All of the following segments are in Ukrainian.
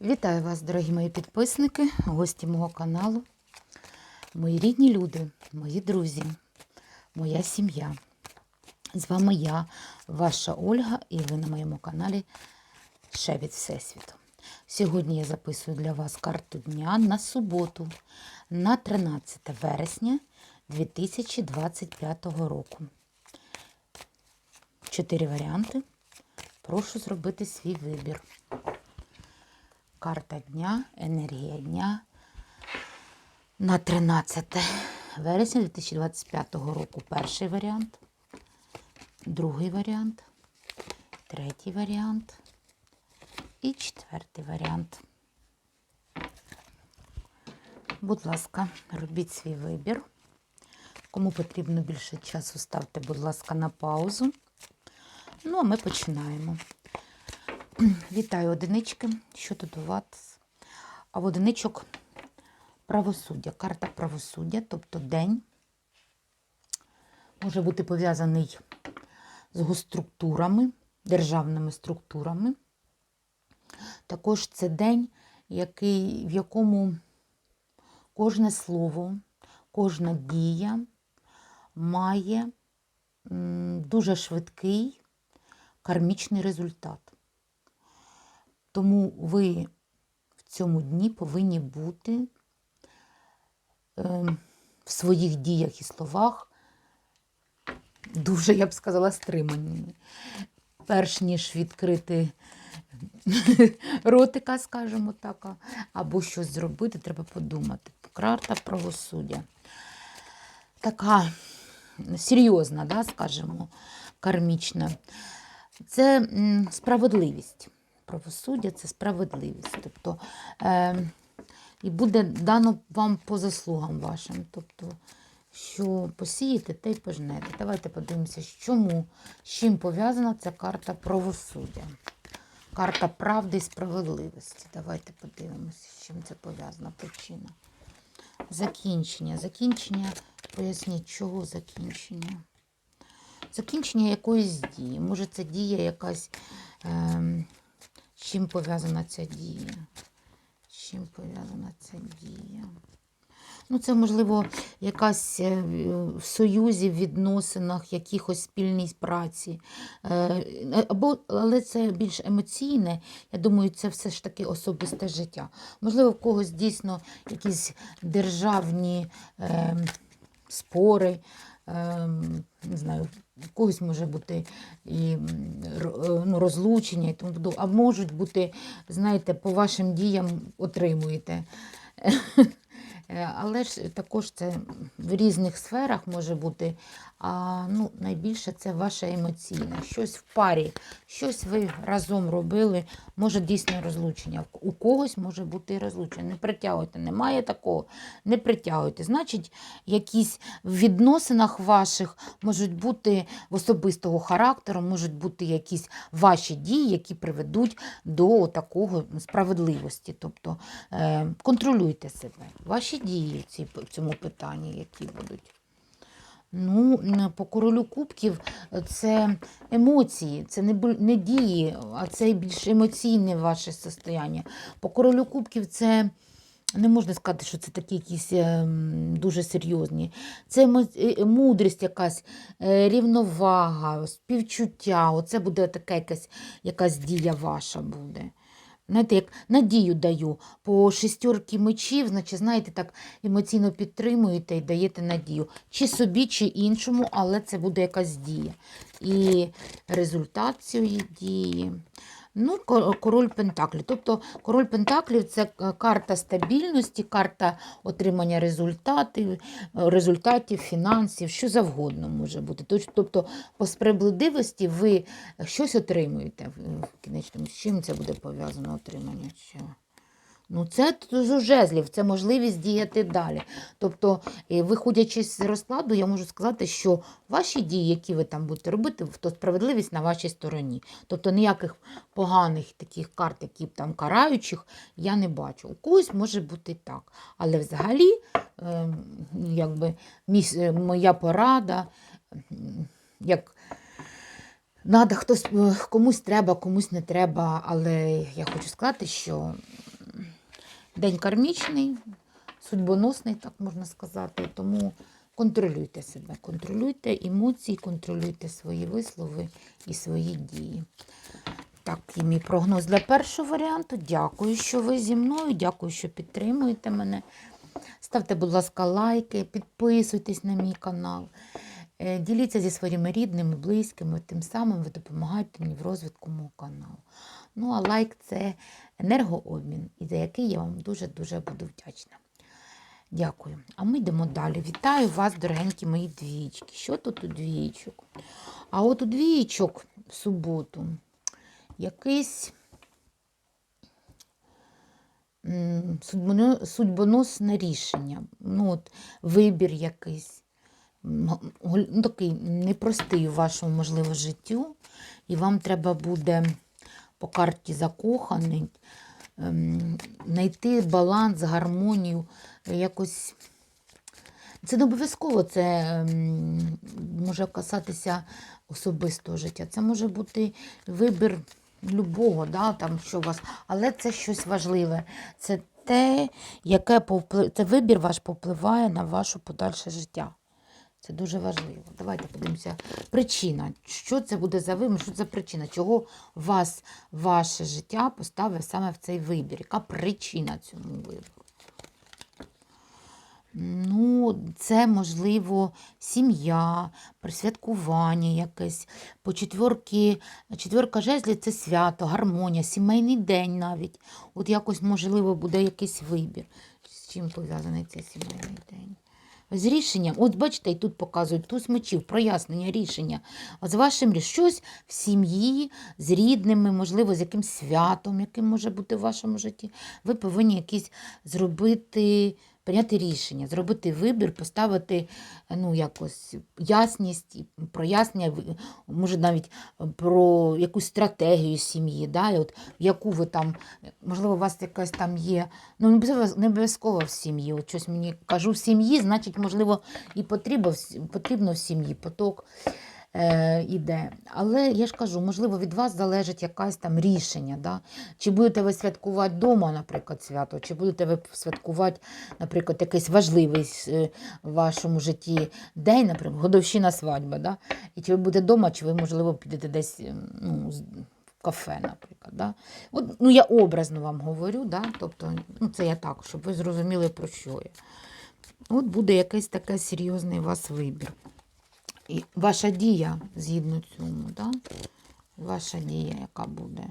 Вітаю вас, дорогі мої підписники, гості мого каналу, мої рідні люди, мої друзі, моя сім'я. З вами я, ваша Ольга, і ви на моєму каналі Ще від Всесвіту. Сьогодні я записую для вас карту дня на суботу, на 13 вересня 2025 року. Чотири варіанти. Прошу зробити свій вибір. Карта дня, енергія дня на 13 вересня 2025 року. Перший варіант, другий варіант, третій варіант і четвертий варіант. Будь ласка, робіть свій вибір. Кому потрібно більше часу, ставте, будь ласка, на паузу. Ну, а ми починаємо. Вітаю одинички. Що тут у вас? А в одиничок правосуддя. Карта правосуддя, тобто день може бути пов'язаний з госструктурами, державними структурами. Також це день, який, в якому кожне слово, кожна дія має дуже швидкий кармічний результат. Тому ви в цьому дні повинні бути е, в своїх діях і словах дуже, я б сказала, стриманими. Перш ніж відкрити ротика, скажімо так, або щось зробити, треба подумати. Карта правосуддя. Така серйозна, да, скажімо, кармічна. Це справедливість. Правосуддя це справедливість. Тобто, е, і буде дано вам по заслугам вашим. Тобто, що посієте, те й пожнете. Давайте подивимося, чому, з чим пов'язана ця карта правосуддя. Карта правди і справедливості. Давайте подивимося, з чим це пов'язана причина. Закінчення. Закінчення, поясніть, чого закінчення? Закінчення якоїсь дії. Може, це дія якась. Е, чим пов'язана ця дія? Чим пов'язана ця дія? Ну, це, можливо, якась е, в союзі, в відносинах, якихось спільній праці. Е, Або, але це більш емоційне. Я думаю, це все ж таки особисте життя. Можливо, в когось дійсно якісь державні е, спори. е, Не знаю, у когось може бути і е, ну, розлучення і тому. А можуть бути, знаєте, по вашим діям отримуєте. Е, Але ж також це в різних сферах може бути. А ну, найбільше це ваша емоційна. Щось в парі, щось ви разом робили, може дійсно розлучення. У когось може бути розлучення. Не притягуйте, немає такого, не притягуйте. Значить, якісь в відносинах ваших можуть бути в особистого характеру, можуть бути якісь ваші дії, які приведуть до такого справедливості. Тобто е, контролюйте себе. Ваші дії ці- в цьому питанні, які будуть. Ну, по королю кубків е, це емоції, це не, не дії, а це більш емоційне ваше состояння. По королю кубків це не можна сказати, що це такі якісь ем, дуже серйозні. Це е, мудрість якась, е, рівновага, співчуття. Оце буде така якась, якась дія ваша буде. Знаєте, як надію даю по шестерки мечів, значить, знаєте, так емоційно підтримуєте і даєте надію. Чи собі, чи іншому, але це буде якась дія. І результат цієї дії. Ну, ко- король Пентаклів. Тобто король Пентаклів це е, карта стабільності, карта отримання результатів, е, результатів, фінансів, що завгодно може бути. Тобто, по справедливості ви щось отримуєте в кінечному. З чим це буде пов'язано отримання? цього? Ну, це туз жезлів, це можливість діяти далі. Тобто, е, виходячи з розкладу, я можу сказати, що ваші дії, які ви там будете робити, то справедливість на вашій стороні. Тобто ніяких поганих таких карт, які б там караючих, я не бачу. У когось може бути так. Але взагалі, е, якби, е, моя порада, як Надо хтось е, комусь треба, комусь не треба, але я хочу сказати, що день кармічний, судьбоносний, так можна сказати. Тому контролюйте себе, контролюйте емоції, контролюйте свої вислови і свої дії. Так, і мій прогноз для першого варіанту. Дякую, що ви зі мною. Дякую, що підтримуєте мене. Ставте, будь ласка, лайки, підписуйтесь на мій канал. Е, Діліться зі своїми рідними, близькими, тим самим ви допомагаєте мені в розвитку мого каналу. Ну, а лайк це енергообмін, і за який я вам дуже-дуже буду вдячна. Дякую. А ми йдемо далі. Вітаю вас, дорогенькі мої двічки. Що тут у двічок? А от у двічок в суботу якийсь судьбоносне рішення. Ну, от, вибір якийсь. Ну, такий непростий у вашому, можливо, життю. І вам треба буде по карті закоханий ем, знайти баланс, гармонію, якось. Це не обов'язково це ем, може касатися особистого життя. Це може бути вибір любого, да, там, що у вас, але це щось важливе. Це те, яке повплив... це вибір ваш повпливає на ваше подальше життя. Це дуже важливо. Давайте подивимося. Причина. Що це буде за вибір? Що це причина? Чого вас ваше життя поставив саме в цей вибір? Яка причина цьому вибору? Ну, це можливо сім'я, присвяткування якесь. По четверки, четверка жезлів це свято, гармонія, сімейний день навіть. От якось, можливо, буде якийсь вибір. З чим пов'язаний цей сімейний день? З рішенням, от бачите, і тут показують туз мечів, прояснення рішення. З вашим щось в сім'ї, з рідними, можливо, з якимсь святом, яким може бути в вашому житті. Ви повинні якісь зробити, прийняти рішення, зробити вибір, поставити ну, якось ясність, прояснення, може навіть про якусь стратегію сім'ї, да, і от, в яку ви там, можливо, у вас якась там є, ну не обов'язково- в сім'ї. От щось мені кажу в сім'ї, значить, можливо, і потрібно, потрібно в сім'ї поток е, іде. Але я ж кажу, можливо, від вас залежить якесь там рішення. Да? Чи будете ви святкувати вдома, наприклад, свято, чи будете ви святкувати, наприклад, якийсь важливий е, в вашому житті день, наприклад, годовщина свадьба. Да? І чи ви будете вдома, чи ви, можливо, підете десь ем, ну, кафе, наприклад. Да? От, ну, я образно вам говорю, да? тобто, ну, це я так, щоб ви зрозуміли, про що я. От буде якийсь такий серйозний у вас вибір. І ваша дія згідно цьому, да? ваша дія, яка буде.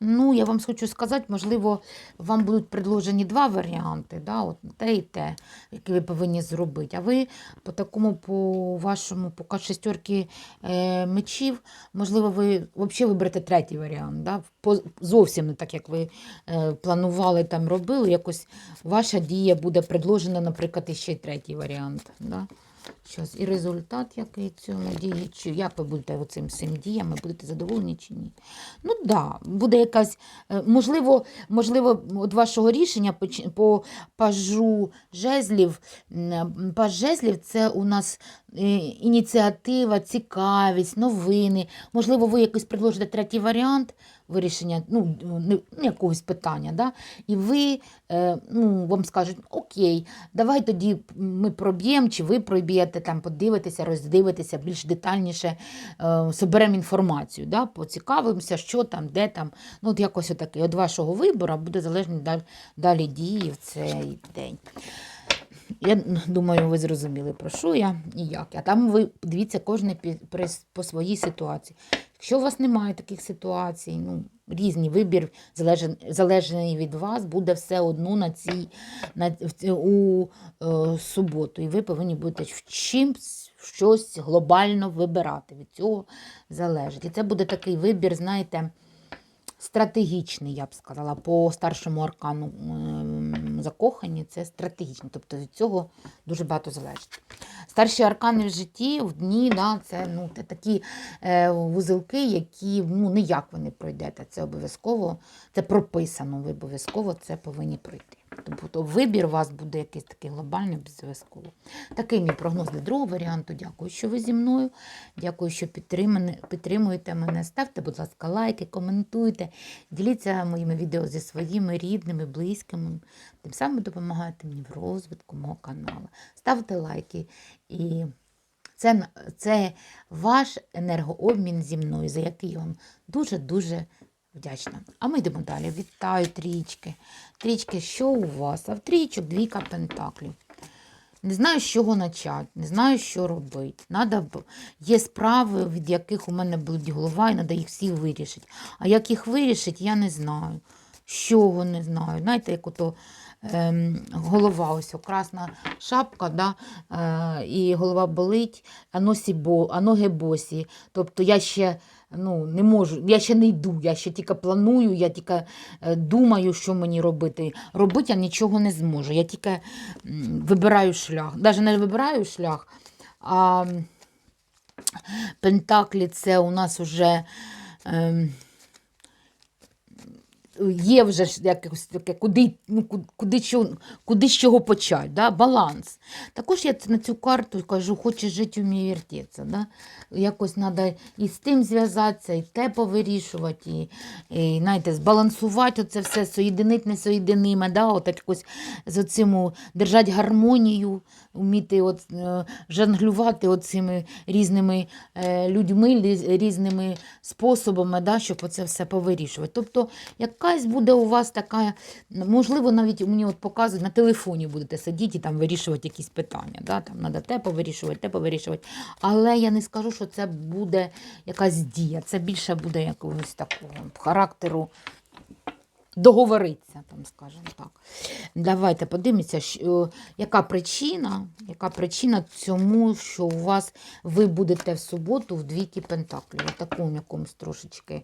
Ну, я вам хочу сказати, можливо, вам будуть предложені два варіанти, да? от те і те, які ви повинні зробити. А ви по такому, по вашому, по шестерки е, мечів, можливо, ви взагалі виберете третій варіант. Да? По, зовсім не так, як ви е, планували там робили. Якось ваша дія буде предложена, наприклад, іще й третій варіант. Да? Щось. І результат, який цьому дії, чи як ви будете оцим всім діями, будете задоволені чи ні? Ну так, да, буде якась, е, можливо, можливо, від вашого рішення по, пажу жезлів. м, Паж жезлів це у нас е, ініціатива, цікавість, новини. Можливо, ви якось предложите третій варіант вирішення ну, ну, якогось питання. Да? І ви е, ну, вам скажуть, окей, давай тоді ми проб'ємо, чи ви проб'єте, там, подивитеся, роздивитеся більш детальніше, е, соберемо інформацію, да? поцікавимося, що там, де там. Ну, от якось отакий. Від вашого вибору буде залежні далі, далі дії в цей день. Я думаю, ви зрозуміли, про що я і як. А там ви дивіться при- по своїй ситуації. Якщо у вас немає таких ситуацій, ну, різні вибір залежний від вас, буде все одно на цій, на, у е, суботу. І ви повинні будете в чимсь щось глобально вибирати. Від цього залежить. І це буде такий вибір, знаєте, стратегічний, я б сказала, по старшому аркану ем, закохані це стратегічно. Тобто від цього дуже багато залежить. Старші аркани в житті, в дні, да, це ну, це такі е, вузелки, які ну, ніяк ви не пройдете. Це обов'язково, це прописано, ви обов'язково це повинні пройти. Тобто вибір у вас буде якийсь такий глобальний обов'язково. Такий мій прогноз для другого варіанту. Дякую, що ви зі мною. Дякую, що підтримуєте мене. Ставте, будь ласка, лайки, коментуйте, діліться моїми відео зі своїми рідними, близькими. Тим самим допомагаєте мені в розвитку мого каналу. Ставте лайки. І це, це ваш енергообмін зі мною, за який я вам дуже-дуже вдячна. А ми йдемо далі. Вітаю трічки. Трічки, що у вас? А в трічок двійка пентаклів. Не знаю, з чого почати, не знаю, що робити. Надо, є справи, від яких у мене болить голова, і треба їх всі вирішити. А як їх вирішити, я не знаю. З чого не знаю. Знаєте, як ото ем, голова, ось красна шапка, да, е, і голова болить, а, бо, а ноги босі. Тобто я ще ну, не можу, я ще не йду, я ще тільки планую, я тільки е, думаю, що мені робити. Робити я нічого не зможу. Я тільки вибираю шлях. Навіть не вибираю шлях, а Пентаклі це у нас вже. Ем, Є вже якось таке, куди, ну, куди, що, куди з чого почати, да? баланс. Також я на цю карту кажу, хочеш жити, вмій вертеться. Да? Якось треба і з тим зв'язатися, і те повирішувати, і, і знаєте, збалансувати це все, соєдинити несоєдиниме, да? от якось з оцим держати гармонію, вміти от, е, жонглювати оцими різними е, людьми, різними способами, да? щоб оце все повирішувати. Тобто, якась буде у вас така, можливо, навіть мені от показують, на телефоні будете сидіти і там вирішувати якісь питання. Да? Там треба те повирішувати, те повирішувати. Але я не скажу, що це буде якась дія. Це більше буде якогось такого характеру. Договоритися, там, скажімо так. Давайте подивимося, що, яка причина, яка причина цьому, що у вас ви будете в суботу в двійки пентаклів. В такому якомусь трошечки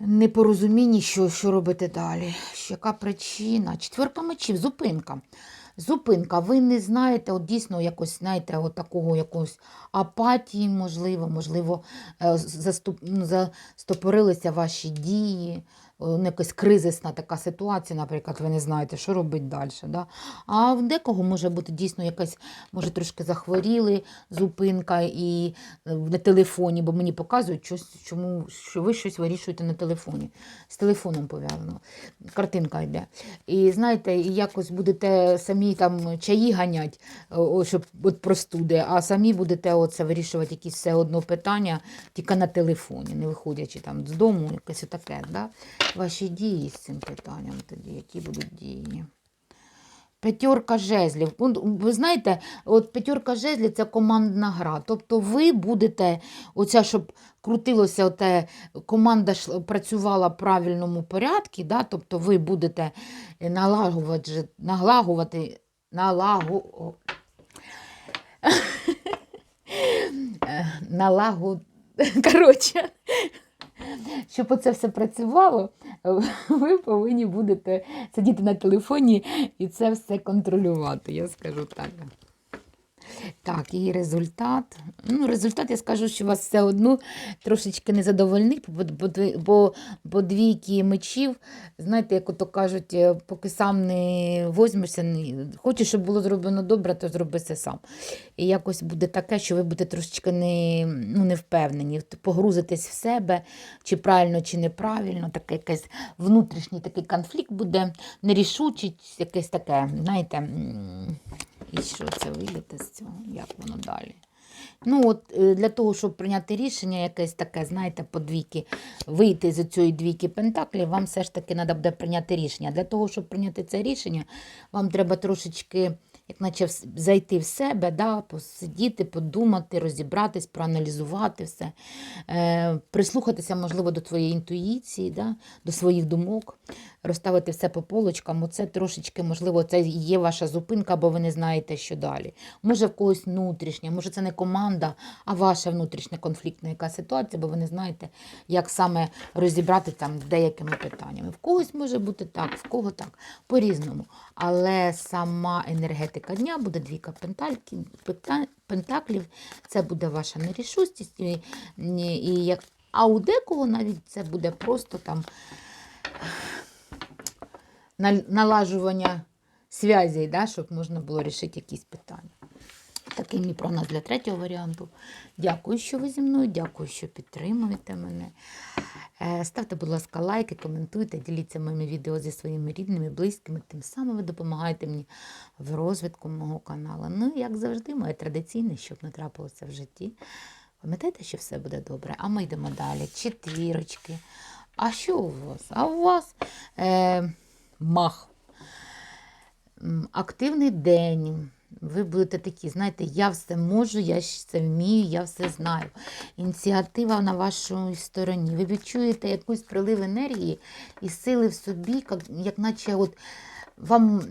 непорозумінні, що, що робити далі. Яка причина? Четверка мечів, зупинка. Зупинка. Ви не знаєте, от дійсно якось знаєте, от такого якогось апатії, можливо, можливо, е, заступ, ну, застопорилися ваші дії, якась кризисна така ситуація, наприклад, ви не знаєте, що робити далі. Да? А в декого може бути дійсно якась, може, трошки захворіли зупинка і е, на телефоні, бо мені показують, щось, чому, що ви щось вирішуєте на телефоні. З телефоном пов'язано. Картинка йде. І знаєте, якось будете самі там чаї ганять, о, щоб от простуди, а самі будете оце вирішувати якісь все одно питання тільки на телефоні, не виходячи там з дому, якесь таке. Да? Ваші дії з цим питанням тоді, які будуть дії. П'ятерка жезлів. Ви знаєте, от п'ятерка жезлів це командна гра. Тобто ви будете, оця, щоб крутилося, оте, команда працювала в правильному порядку, да? тобто ви будете налагувати, налагувати, налагу... Налагу... Коротше, щоб оце все працювало, ви повинні будете сидіти на телефоні і це все контролювати, я скажу так. Так, і результат. Ну, результат, я скажу, що вас все одно трошечки не задовольнить, бо, бо, бо, двійки мечів, знаєте, як ото кажуть, е, поки сам не возьмешся, не... хочеш, щоб було зроблено добре, то зроби це сам. І якось буде таке, що ви будете трошечки не, ну, не впевнені, погрузитесь в себе, чи правильно, чи неправильно, таке якийсь внутрішній такий конфлікт буде, нерішучість, якесь таке, знаєте. І що це вийдете з цього? Як воно далі? Ну, от е, для того, щоб прийняти рішення, якесь таке, знаєте, по двійки, вийти з цієї двійки пентаклів, вам все ж таки треба буде прийняти рішення. Для того, щоб прийняти це рішення, вам треба трошечки, як наче зайти в себе, да, посидіти, подумати, розібратись, проаналізувати все, е, прислухатися, можливо, до твоєї інтуїції, да, до своїх думок, розставити все по полочкам. Оце трошечки, можливо, це є ваша зупинка, бо ви не знаєте, що далі. Може, в когось внутрішня, може, це не команда, а ваша внутрішня конфліктна яка ситуація, бо ви не знаєте, як саме розібрати там деякими питаннями. В когось може бути так, в кого так, по-різному. Але сама енергетика дня буде двійка пентаклів, це буде ваша нерішустість. І, і, як, а у декого навіть це буде просто там налажування зв'язей, да, щоб можна було рішити якісь питання. Такий мій прогноз для третього варіанту. Дякую, що ви зі мною, дякую, що підтримуєте мене. Е, Ставте, будь ласка, лайки, коментуйте, діліться моїми відео зі своїми рідними, близькими. Тим самим ви допомагаєте мені в розвитку мого каналу. Ну, як завжди, моє традиційне, щоб не трапилося в житті. Пам'ятайте, що все буде добре. А ми йдемо далі. Четвірочки. А що у вас? А у вас е, мах. Активний день. Ви будете такі, знаєте, я все можу, я це вмію, я все знаю. Ініціатива на вашій стороні. Ви відчуєте якийсь прилив енергії і сили в собі, як, як наче от вам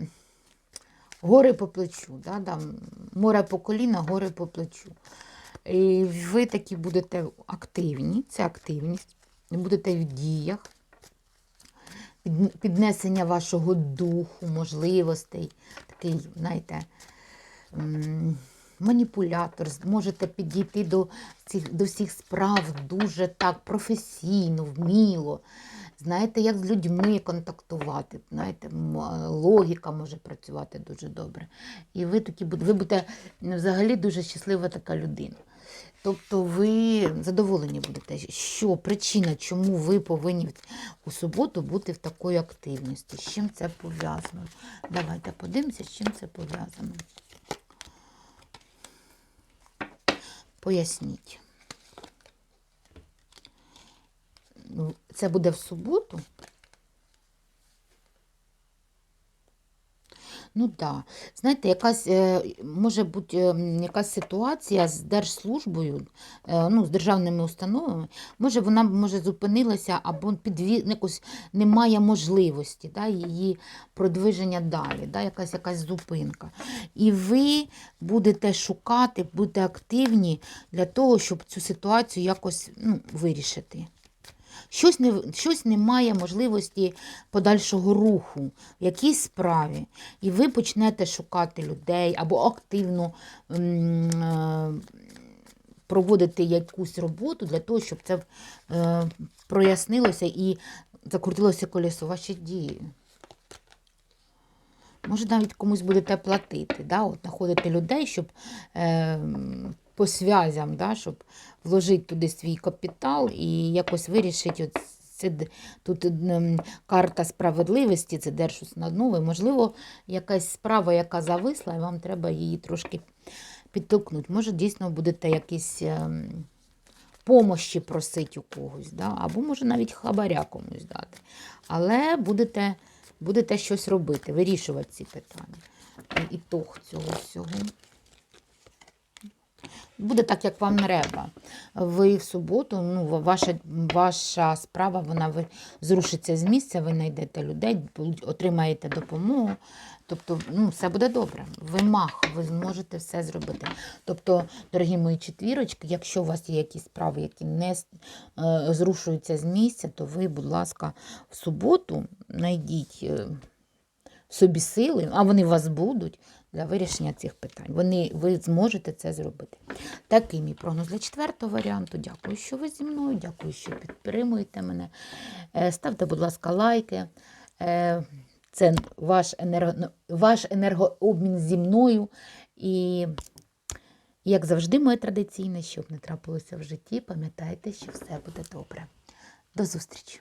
гори по плечу, да, там, море по коліна, гори по плечу. І ви такі будете активні, це активність, будете в діях, піднесення вашого духу, можливостей, такий, знаєте, маніпулятор, можете підійти до, цих, до всіх справ дуже так професійно, вміло. Знаєте, як з людьми контактувати, знаєте, логіка може працювати дуже добре. І ви такі ви будете взагалі дуже щаслива така людина. Тобто ви задоволені будете. Що причина, чому ви повинні у суботу бути в такої активності? З чим це пов'язано? Давайте подивимося, з чим це пов'язано. Поясніть. Це буде в суботу? Ну так. Да. Знаєте, якась е, може бути е, якась ситуація з держслужбою, е, ну, з державними установами, може вона може зупинилася або підві... якось немає можливості да, її продвиження далі, да, якась якась зупинка. І ви будете шукати, будете активні для того, щоб цю ситуацію якось ну, вирішити. Щось не, щось не має можливості подальшого руху в якійсь справі, і ви почнете шукати людей або активно е, проводити якусь роботу для того, щоб це е, прояснилося і закрутилося колесо ваші дії. Може, навіть комусь будете платити, да? От, знаходити людей, щоб е, по связям, да? щоб вложити туди свій капітал і якось вирішити. От це, тут карта справедливості, це держустанови. Можливо, якась справа, яка зависла, і вам треба її трошки підтолкнути. Може, дійсно будете якісь ем, помощі просити у когось, да? або може навіть хабаря комусь дати. Але будете, будете щось робити, вирішувати ці питання. І ітог цього всього. Буде так, як вам треба. Ви в суботу, ну, ваша, ваша справа, вона зрушиться з місця, ви знайдете людей, отримаєте допомогу. Тобто, ну, все буде добре. Ви мах, ви зможете все зробити. Тобто, дорогі мої четвірочки, якщо у вас є якісь справи, які не е, зрушуються з місця, то ви, будь ласка, в суботу знайдіть е, собі сили, а вони у вас будуть для вирішення цих питань. Вони, ви зможете це зробити. Такий мій прогноз для четвертого варіанту. Дякую, що ви зі мною. Дякую, що підтримуєте мене. Е, Ставте, будь ласка, лайки. Е, Це ваш, енерго, ваш енергообмін зі мною. І, як завжди, моє традиційне, щоб не трапилося в житті, пам'ятайте, що все буде добре. До зустрічі!